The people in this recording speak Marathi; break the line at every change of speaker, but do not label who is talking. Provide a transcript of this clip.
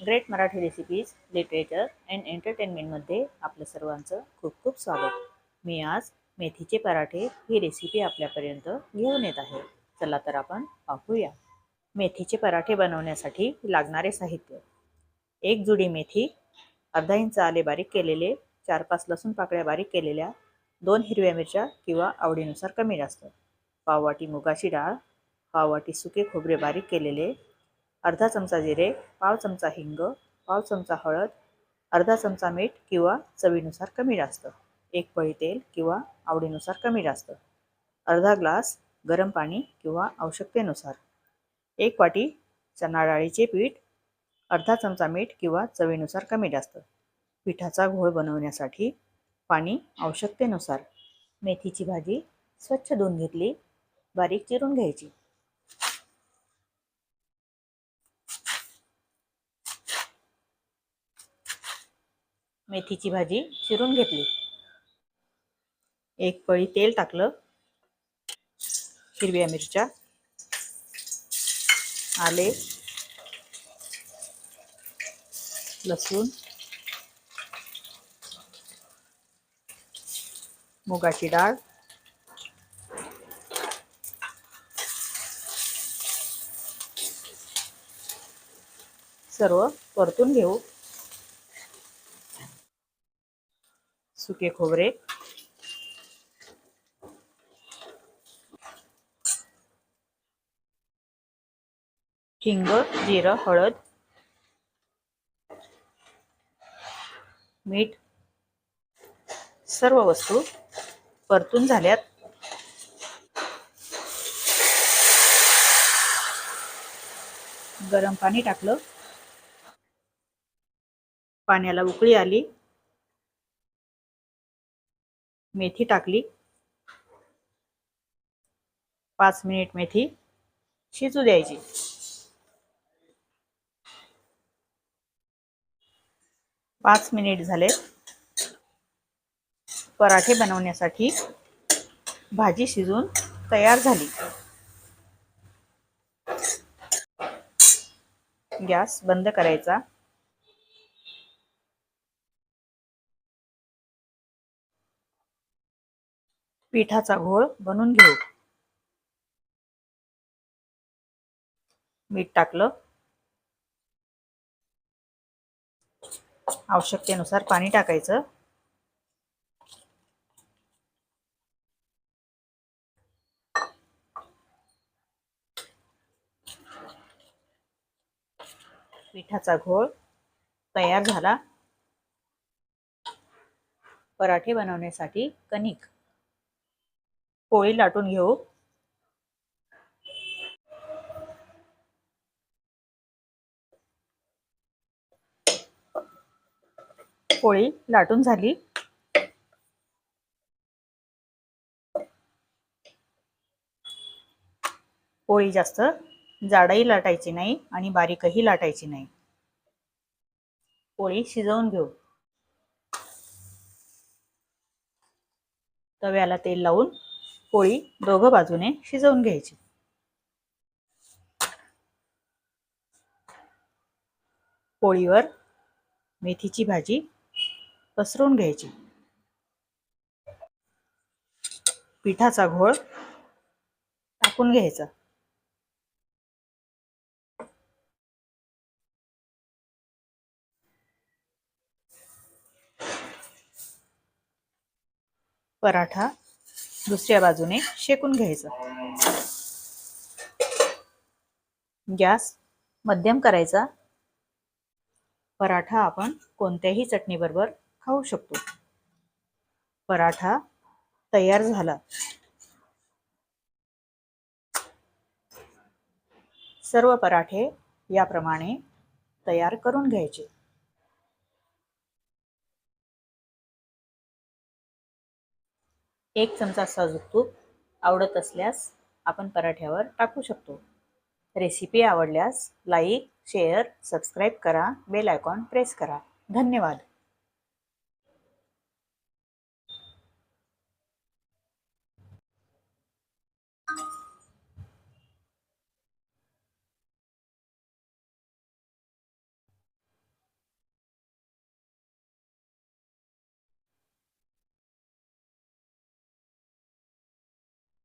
Great Marathi recipes literature and एंटरटेनमेंटमध्ये आपलं सर्वांचं खूप खूप स्वागत. मी आज मेथीचे पराठे ही रेसिपी आपल्यापर्यंत घेऊन येत आहे. चला तर आपण पाहूया. मेथीचे पराठे बनवण्यासाठी लागणारे साहित्य. एक जुडी मेथी अर्धा इंच आले बारीक केलेले चार पाच लसूण पाकळ्या बारीक केलेल्या दोन हिरव्या मिरच्या किंवा आवडीनुसार कमी जास्त पाववाटी मुगाची डाळ पाववाटी सुके खोबरे बारीक केलेले अर्धा चमचा जिरे पाव चमचा हिंग पाव चमचा हळद अर्धा चमचा मीठ किंवा चवीनुसार कमी जास्त एक पळी तेल किंवा आवडीनुसार कमी जास्त अर्धा ग्लास गरम पाणी किंवा आवश्यकतेनुसार एक वाटी चना डाळीचे पीठ अर्धा चमचा मीठ किंवा चवीनुसार कमी जास्त पिठाचा घोळ बनवण्यासाठी पाणी आवश्यकतेनुसार मेथीची भाजी स्वच्छ धुवून घेतली बारीक चिरून घ्यायची. मेथीची भाजी चिरून घेतली. एक पळी तेल टाकलं. हिरव्या मिरच्या. आले. लसूण. मुगाची डाळ. सर्व परतून घेऊ. सुके खोबरे. हिंग जिरं हळद. मीठ. सर्व वस्तू परतून झाल्यात. गरम पाणी टाकलं. पाण्याला उकळी आली. मेथी टाकली. पाच मिनिट मेथी शिजू द्यायची. पाच मिनिट झाले पराठे बनवण्यासाठी भाजी शिजून तयार झाली. गॅस बंद करायचा. पिठाचा घोळ बनवून घेऊ. मीठ टाकलं. आवश्यकतेनुसार पाणी टाकायचं. पिठाचा घोळ तयार झाला. पराठे बनवण्यासाठी कणिक. पोळी लाटून घेऊ. पोळी लाटून झाली. पोळी जास्त जाडही लाटायची नाही आणि बारीकही लाटायची नाही. पोळी शिजवून घेऊ. तव्याला तेल लावून पोळी दोघं बाजूने शिजवून घ्यायची. पोळीवर मेथीची भाजी पसरून घ्यायची. पिठाचा घोळ टाकून घ्यायचा. पराठा दुसऱ्या बाजूने शेकून घ्यायचा. गॅस मध्यम करायचा. पराठा आपण कोणत्याही चटणीबरोबर खाऊ शकतो. पराठा तयार झाला. सर्व पराठे याप्रमाणे तयार करून घ्यायचे. एक चमचा साजूक तूप आवडत असल्यास आपण पराठ्यावर टाकू शकतो. रेसिपी आवडल्यास लाईक शेअर सबस्क्राईब करा. बेल आयकॉन प्रेस करा. धन्यवाद.